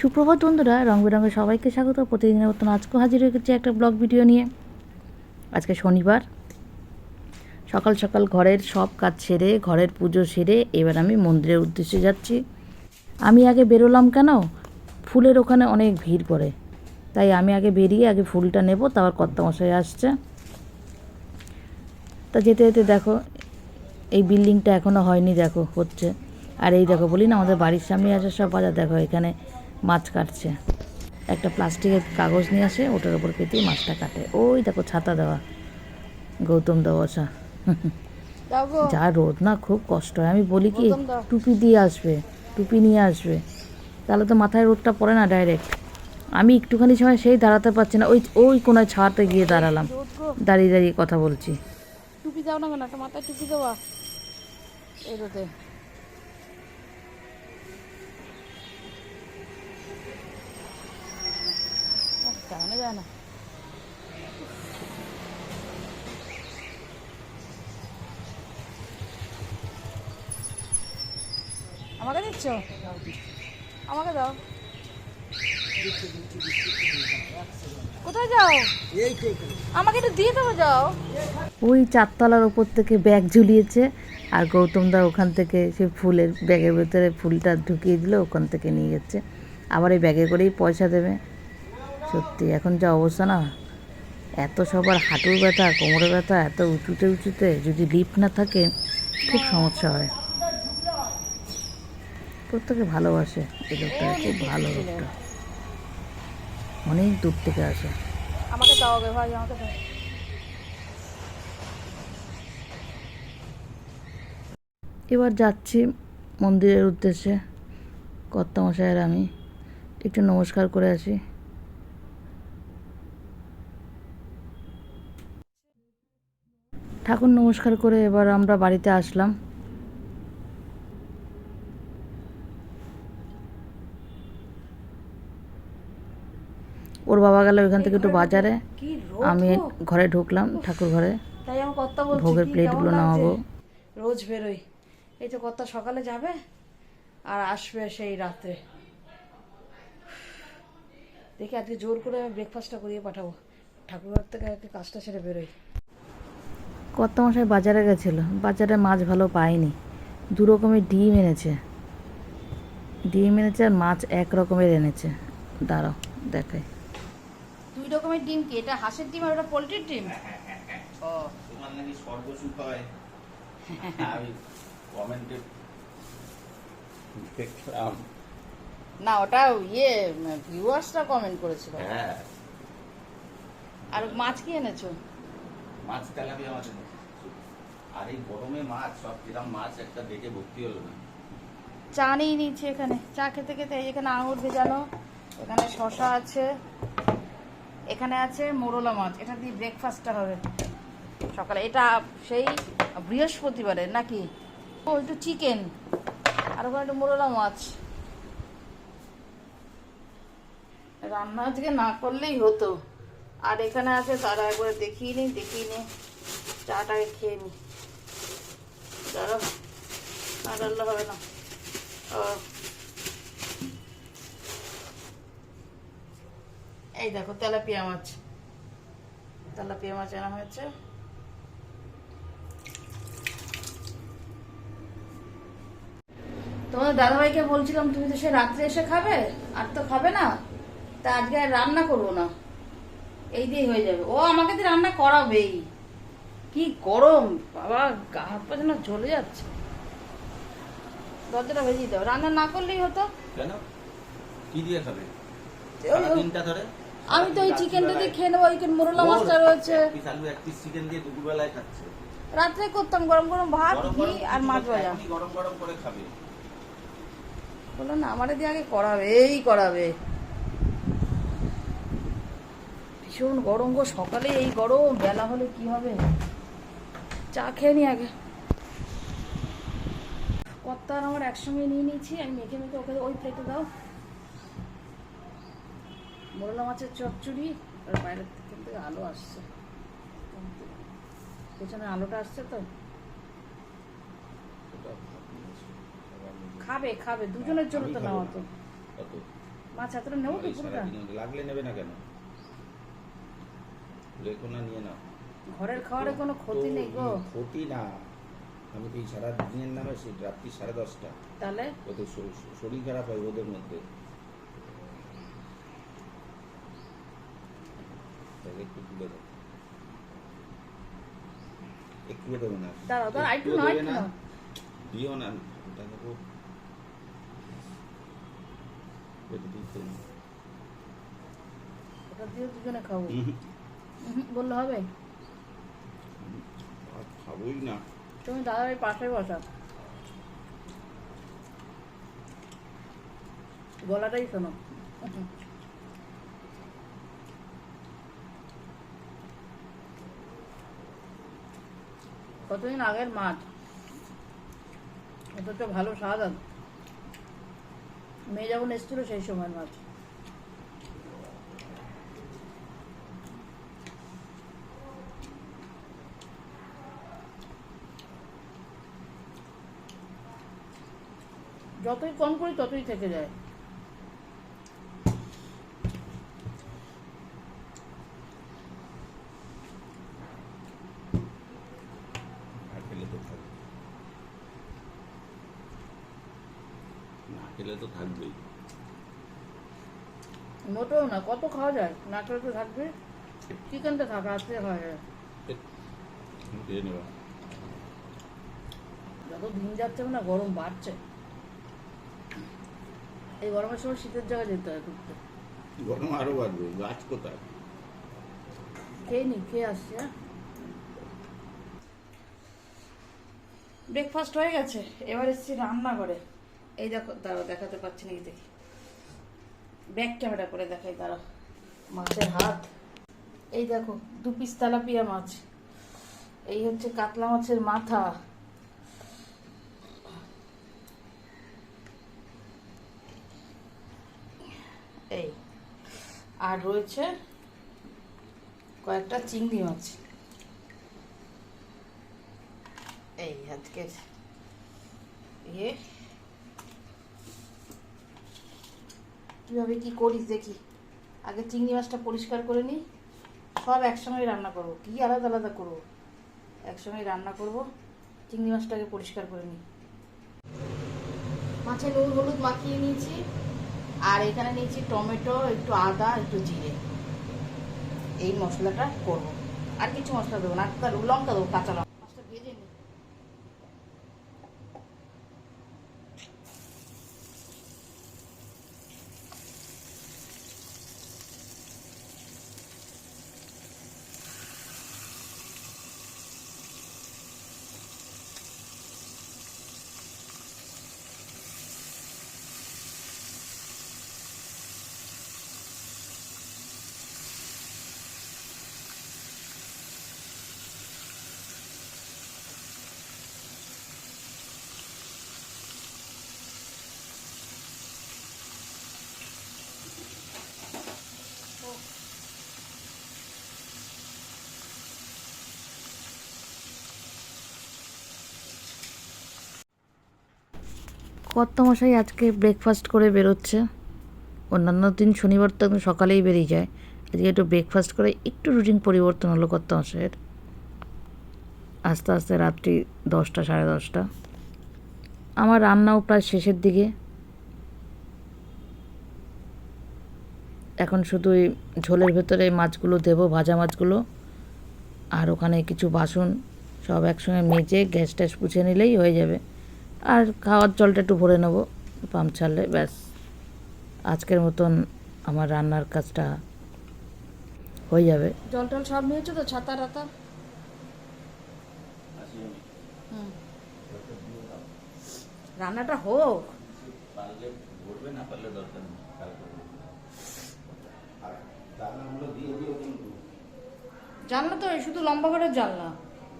সুপ্রভাত বন্ধুরা রং বেরঙের সবাইকে স্বাগত। প্রতিদিনের মতন আজকেও হাজির হয়ে গেছি একটা ব্লগ ভিডিও নিয়ে। আজকে শনিবার। সকাল সকাল ঘরের সব কাজ সেরে, ঘরের পুজো সেরে, এবার আমি মন্দিরের উদ্দেশ্যে যাচ্ছি। আমি আগে বেরোলাম কেন? ফুলের ওখানে অনেক ভিড় পড়ে। তাই আমি আগে বেরিয়ে আগে ফুলটা নেব, তারপর কর্তামশাই আসছে। তা যেতে যেতে দেখো, এই বিল্ডিংটা এখনও হয়নি, দেখো, হচ্ছে। আর এই দেখো বলি না, আমাদের বাড়ির সামনে আসে সব বাজার, দেখো এখানে মাছ কাটছে। একটা প্লাস্টিকের কাগজ নিয়ে আসে ওটার উপর পেতে মাছটা কাটে। ওই দেখো ছাতা দেওয়া গৌতম দেওয়া যা রোদ না খুব কষ্ট হয়। আমি বলি কি টুপি দিয়ে আসবে টুপি নিয়ে আসবে। তাহলে তো মাথায় রোদটা পড়ে না ডাইরেক্ট আমি একটুখানি সময় সেই দাঁড়াতে পারছি না ওই ওই কোনায় ছাড়তে গিয়ে দাঁড়ালাম। দাঁড়িয়ে দাঁড়িয়ে কথা বলছি। টুপি দাও না কেন একটা মাথায় টুপি দেওয়া। এই রোদে। টানে যায় না আমাকে দিচ্ছ আমাকে দাও কোথায় যাও আমাকে একটু দিয়ে দেবো যাও ওই চারতলার ওপর থেকে ব্যাগ ঝুলিয়েছে আর গৌতম দা ওখান থেকে সে ফুলের ব্যাগের ভেতরে ফুলটা ঢুকিয়ে দিল, ওখান থেকে নিয়ে যাচ্ছে। আবার এই ব্যাগে করেই পয়সা দেবে। সত্যি এখন যা অবস্থা না? এত সবার হাঁটুর ব্যথা কোমরে ব্যথা এত উঁচুতে উঁচুতে যদি লিফট না থাকে খুব সমস্যা হয়। প্রত্যেকে ভালোবাসে এই লোকটা খুব ভালো লোকটা। অনেক দূর থেকে আসে। আমাকে দাও ভাই আমাকে দাও। এবার যাচ্ছি মন্দিরের উদ্দেশ্যে। কর্তামশাইয়ের আমি। একটু নমস্কার করে আসি। ঠাকুর নমস্কার করে এবার আমরা বাড়িতে আসলাম। ওর বাবা গেল ওইখান থেকে একটু বাজারে। আমি ঘরে ঢুকলাম ঠাকুর ঘরে। ভোগের প্লেটগুলো নামাবো। রোজ বেরোই। এই তো কর্তা সকালে যাবে আর আসবে সেই রাত্রে দেখি আজকে জোর করে আমি ব্রেকফাস্টটা করিয়ে পাঠাবো। ঠাকুরঘর থেকে আজকে কাজটা সেরে বেরোই। কর্তামশাই বাজারে গেছিল? বাজারে মাছ ভালো পায়নি দু রকমের ডিম এনেছে। ডিম এনেছে আর মাছ এক রকমের এনেছে। দাঁড়াও দেখাই। দুই রকমের ডিম কি? এটা হাঁসের ডিম আর ওটা পোলট্রির ডিম? ও। তোমার নাকি সর্বসুখ হয়? আমি কমেন্টে দেখলাম। না ওটা ইয়ে ভিউয়ার্সরা কমেন্ট করেছিল। হ্যাঁ। আর মাছ কি এনেছো? মাছ তেলাপি আমাদের আর এই গরমে মাছ, সব কিরম মাছ একটা দেখে ভর্তি হলো না। চা নিয়ে নিচ্ছি এখানে। চা খেতে খেতে এখানে আঙুর ভেজানো, এখানে শশা আছে, এখানে আছে মোরলা মাছ। এটা দিয়ে ব্রেকফাস্টটা হবে। সকালে এটা সেই বৃহস্পতিবারের নাকি? ও, একটু চিকেন আর ওখানে একটু মোরলা মাছ। রান্না আজকে না করলেই হতো। আর এখানে আছে, তারা একবার দেখিয়ে নিই দেখিয়ে নিই চাটাকে খেয়ে নিই না ডাললে হবে না। এই দেখো, তেলাপিয়া মাছ। তেলাপিয়া মাছ আনা হয়েছে। তোমাদের দাদাভাইকে বলছিলাম, তুমি তো সে রাত্রে এসে খাবে, আর তো খাবে না। তা আজকে রান্না করব না। এই দিয়ে হয়ে যাবে। ও আমাকে দিয়ে রান্না করাবেই। কি গরম। বাবা গা হাত পা যেন জ্বলে যাচ্ছে। দরজাটা ভেজিয়ে দাও রান্না না করলেই হতো। কেন? কি দিয়ে খাবে? তিনটা ধরে? আমি তো ওই চিকেনটা দিয়ে খেয়ে নেব। ওই মোরলা মাছটা রয়েছে। চিকেন দিয়ে দুপুরবেলায় খাচ্ছে। রাত্রে করতাম গরম গরম ভাত ঘি আর মাছ ভাজা। গরম গরম করে খাবে। বলল না আমার দিয়ে আগে করাবে এই করাবে। ভীষণ গরম গো সকালে এই গরম বেলা হলে কি হবে? চা খেয়ে নি আগে। কর্তা আর আমার একসঙ্গে নিয়ে নিয়েছি আমি মেখে মেখে ওকে ওই প্লেটে দাও। মোরলা মাছের চচ্চড়ি। আর বাইরের থেকে থেকে আলো আসছে। পেছনে আলোটা আসছে তো? খাবে খাবে। দুজনের জন্য তো নেওয়া তো। মাছ এতটা নেব তো পুরোটা? লাগলে নেবে না কেন? না নিয়ে নাও। ঘরের খাবারে কোনো ক্ষতি নেই গো। ক্ষতি না। আমি তো এই সারা দিনের নামে সেই রাত্রি সাড়ে দশটা? তাহলে? ওদের শরীর- খারাপ হয় ওদের মধ্যে। একটু তুলে দাও। একটু দেবে না। দাঁড়াও দাঁড়াও একটু একটুও একটু না? দিও না ওটা দেখো এটা দিতে না। ওটা দিয়ে দুজনে খাব। বললে হবে? খাবোই না। তুমি দাদার এই পাশে বসা। গলাটাই শোনো। কতদিন আগের মাছ? অথচ ভালো স্বাদ আছে। মেয়ে যখন এসেছিল সেই সময় মাছ। যতই কম করি ততই থেকে যায়। না খেলে তো খেলে থাকবেই। মোটেও না কত খাওয়া যায়? না করে তো থাকবে। চিকেনটা থাকা আসতে খাওয়া যায়। যত দিন যাচ্ছে না গরম বাড়ছে। এই গরমের সময় শীতের জায়গায় যেতে হয় ঘুরতে গরম আরও বাড়বে গাছ কোথায়? খেয়ে নি খেয়ে আসছি হ্যাঁ। ব্রেকফাস্ট হয়ে গেছে এবার এসেছি রান্না করে এই দেখো দাঁড়াও দেখাতে পাচ্ছি নাকি দেখি। ব্যাক ক্যামেরা করে দেখাই দাঁড়াও। মাছের হাত। এই দেখো দু পিস তেলাপিয়া মাছ। এই হচ্ছে কাতলা মাছের মাথা। আর রয়েছে কয়েকটা চিংড়ি মাছ। এই আজকের ইয়ে। কীভাবে কি করিস দেখি। আগে চিংড়ি মাছটা পরিষ্কার করে নিই। সব একসঙ্গেই রান্না করব। কি আলাদা আলাদা করব? একসঙ্গেই রান্না করব। চিংড়ি মাছটাকে পরিষ্কার করে নিই। মাছে নুন, হলুদ মাখিয়ে নিয়েছি। আর এখানে নিয়েছি টমেটো, একটু আদা, একটু জিরে। এই মশলাটা করব। আর কিছু মশলা দেবো না লঙ্কা দেবো, কাঁচা লঙ্কা। কর্তামশাই আজকে ব্রেকফাস্ট করে বেরোচ্ছে। অন্যান্য দিন শনিবার তো একদম সকালেই বেরিয়ে যায়। আজকে একটু ব্রেকফাস্ট করে একটু রুটিন পরিবর্তন হলো কর্তামশাইয়ের। আস্তে আস্তে রাত্রি দশটা, সাড়ে দশটা। আমার রান্নাও প্রায় শেষের দিকে। এখন শুধু এই ঝোলের ভেতরে মাছগুলো দেবো, ভাজা মাছগুলো। আর ওখানে কিছু বাসন সব একসঙ্গে মেজে গ্যাস ট্যাস পুছে নিলেই হয়ে যাবে। আর খাওয়ার জলটা একটু ভরে নেব পাম্প ছাড়লে, ব্যাস। আজকের মতন আমার রান্নার কাজটা হয়ে যাবে। জল টল সব নিয়েছো তো? ছাতা দাও। রান্নাটা হোক। জানলা তো শুধু লম্বা করে জানলা।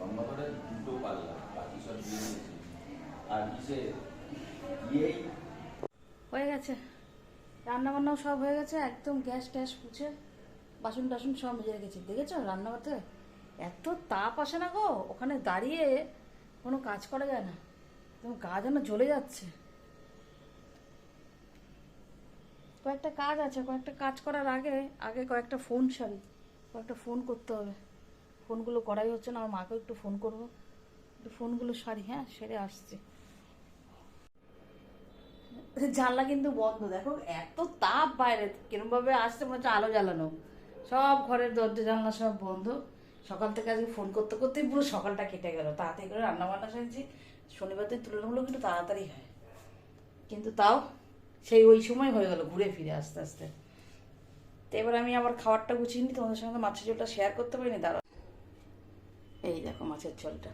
লম্বা করে দুটো পাল্লা বাকি সব দিয়ে আর কিসে? ইয়েই। হয়ে গেছে। রান্না বান্নাও সব হয়ে গেছে, একদম গ্যাস ট্যাস পুছে বাসন টাসন সব মেজে রেখেছি। দেখেছ রান্নাঘরতে? এত তাপ আসে না গো, ওখানে দাঁড়িয়ে কোনো কাজ করা যায় না। একদম গা যেন জ্বলে যাচ্ছে। কয়েকটা কাজ আছে, কয়েকটা কাজ করার আগে আগে কয়েকটা ফোন সারি, কয়েকটা ফোন করতে হবে। ফোনগুলো করাই হচ্ছে না, আমার মাকেও একটু ফোন করব। একটু ফোনগুলো সারি হ্যাঁ সেরে আসছি। জানলা কিন্তু বন্ধ, দেখো এত তাপ বাইরে কিরম ভাবে আসছে মনে হচ্ছে আলো জ্বালানো। সব ঘরের দরজা, জানলা সব বন্ধ। সকাল থেকে আজকে ফোন করতে করতেই পুরো সকালটা কেটে গেল। তাড়াতাড়ি করে রান্না বান্না সেরেছি। শনিবার দিন তুলনামূলক একটু তাড়াতাড়ি হয়। কিন্তু তাও সেই ওই সময় হয়ে গেল ঘুরে ফিরে আস্তে আস্তে। তো এবার আমি আবার খাবারটা গুছিয়ে নিই, তোমাদের সঙ্গে মাছের ঝোলটা শেয়ার করতে পারিনি দাঁড়া এই দেখো মাছের ঝোলটা।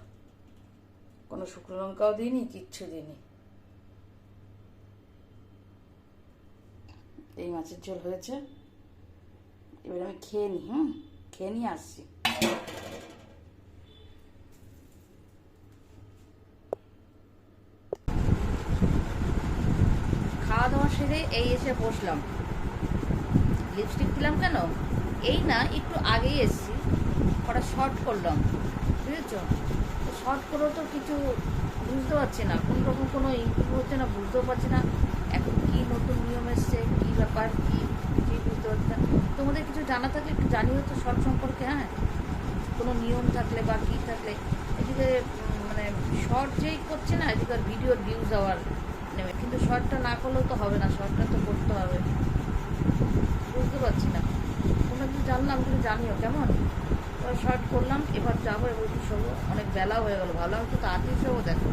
কোনো শুকনো লঙ্কাও দিইনি, কিচ্ছু দিইনি। এই মাছের ঝোল হয়েছে। এবার আমি খেয়ে নিই হুম? খেয়ে নিয়ে আসছি। খাওয়া দাওয়া সেরে এই এসে বসলাম। লিপস্টিক দিলাম কেন? এই না, একটু আগেই এসছি। কটা শর্ট করলাম, বুঝেছ? শর্ট করেও তো কিছু বুঝতে পারছি না। কোন রকম কোনো ইম্প্রুভ হচ্ছে না, বুঝতেও পারছি না। কি, নতুন নিয়ম এসছে, কী ব্যাপার, কী তোমাদের কিছু জানা থাকলে একটু জানিও তো শর্ট সম্পর্কে হ্যাঁ? কোনো নিয়ম থাকলে বা কী থাকলে। এদিকে মানে শর্ট যেই করছে না এদিকে ভিডিওর ভিউজ হওয়ার নেবে। কিন্তু শর্টটা না করলেও তো হবে না, শর্টটা তো করতে হবে। বুঝতে পারছি না। তোমরা কিছু জানলাম কিন্তু জানিও, কেমন? শর্ট করলাম, এবার যাব এবার কি শোবো? অনেক বেলা হয়ে গেলো ভালো আমি তো তাড়াতাড়ি শোবো, দেখো।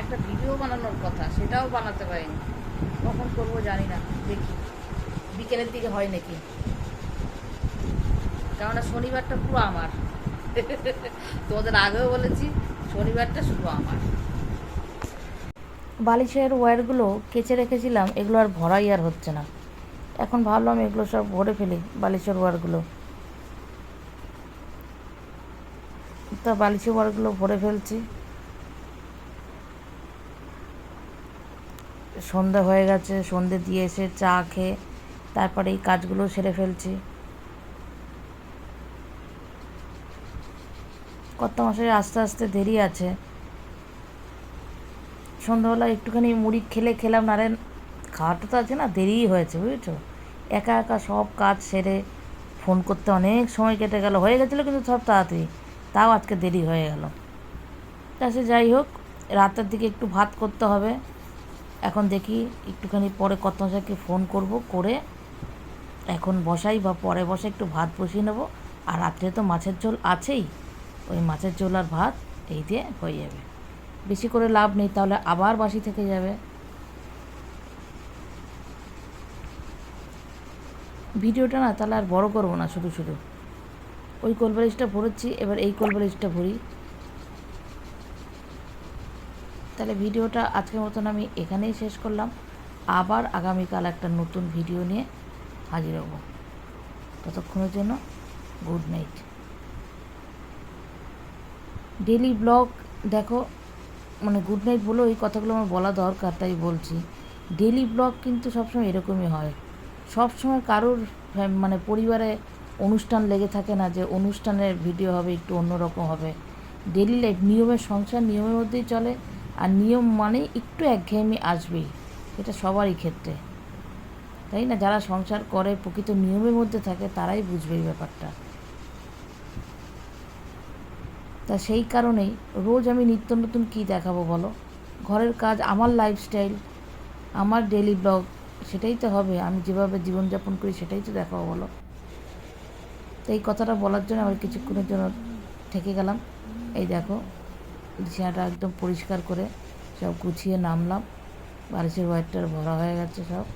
একটা ভিডিও বানানোর কথা, সেটাও বানাতে পারিনি। কখন করব জানি না, দেখি। বিকেলের দিকে হয় নাকি? কেননা শনিবারটা পুরো আমার। তোমাদের আগেও বলেছি, শনিবারটা শুধু আমার। বালিশের ওয়্যারগুলো কেচে রেখেছিলাম, এগুলো আর ভরাই আর হচ্ছে না। এখন ভাবলাম এগুলো সব ভরে ফেলি, বালিশের ওয়্যারগুলো। তা বালিশের ওয়্যারগুলো ভরে ফেলছি। সন্ধ্যা হয়ে গেছে, সন্ধে দিয়ে এসে চা খেয়ে তারপরে এই কাজগুলো সেরে ফেলছি। কত মাসে আস্তে আস্তে দেরি আছে। সন্ধ্যাবেলা একটুখানি মুড়ি খেলে খেলাম না রে খাওয়াটা তো আছে না, দেরিই হয়েছে, বুঝেছ? একা একা সব কাজ সেরে ফোন করতে অনেক সময় কেটে গেল, হয়ে গেছিল কিন্তু সব তাড়াতাড়ি, তাও আজকে দেরি হয়ে গেল। তা সে যাই হোক, রাতের দিকে একটু ভাত করতে হবে। এখন দেখি একটুখানি পরে কত মশাইকে ফোন করব, করে এখন বসাই বা পরে বসে একটু ভাত বসিয়ে নেব। আর রাত্রে তো মাছের ঝোল আছেই, ওই মাছের ঝোল আর ভাত এই দিয়ে হয়ে যাবে। বেশি করে লাভ নেই, তাহলে আবার বাসি থেকে যাবে। ভিডিওটা না তাহলে আর বড় করব না শুধু শুধু। ওই কোলবালিশটা ভরেছি, এবার এই কোলবালিশটা ভরি। তাহলে ভিডিওটা আজকের মতন আমি এখানেই শেষ করলাম। আবার আগামীকাল একটা নতুন ভিডিও নিয়ে হাজির হব। ততক্ষণের জন্য গুড নাইট। ডেলি ব্লগ, দেখো মানে গুড নাইট বলেও এই কথাগুলো আমার বলা দরকার, তাই বলছি। ডেলি ব্লগ কিন্তু সবসময় এরকমই হয়। সবসময় কারোর মানে পরিবারে অনুষ্ঠান লেগে থাকে না যে অনুষ্ঠানের ভিডিও হবে, একটু অন্যরকম হবে। ডেলি লাইফ, নিয়মের সংসার নিয়মের মধ্যেই চলে। আর নিয়ম মানে একটু একঘেয়েমি আসবেই, এটা সবারই ক্ষেত্রে। তাই না? যারা সংসার করে, প্রকৃত নিয়মের মধ্যে থাকে, তারাই বুঝবে এই ব্যাপারটা। তা সেই কারণেই রোজ আমি নিত্য নতুন কী দেখাবো বলো? ঘরের কাজ, আমার লাইফস্টাইল আমার ডেলি ব্লগ সেটাই তো হবে। আমি যেভাবে জীবনযাপন করি, সেটাই তো দেখাবো বলো। তো এই কথাটা বলার জন্য আমার কিছুক্ষণের জন্য থেকে গেলাম। এই দেখো বিছানাটা একদম পরিষ্কার করে সব গুছিয়ে নামলাম। বালিশের ওয়াইটটার ভরা হয়ে গেছে সব।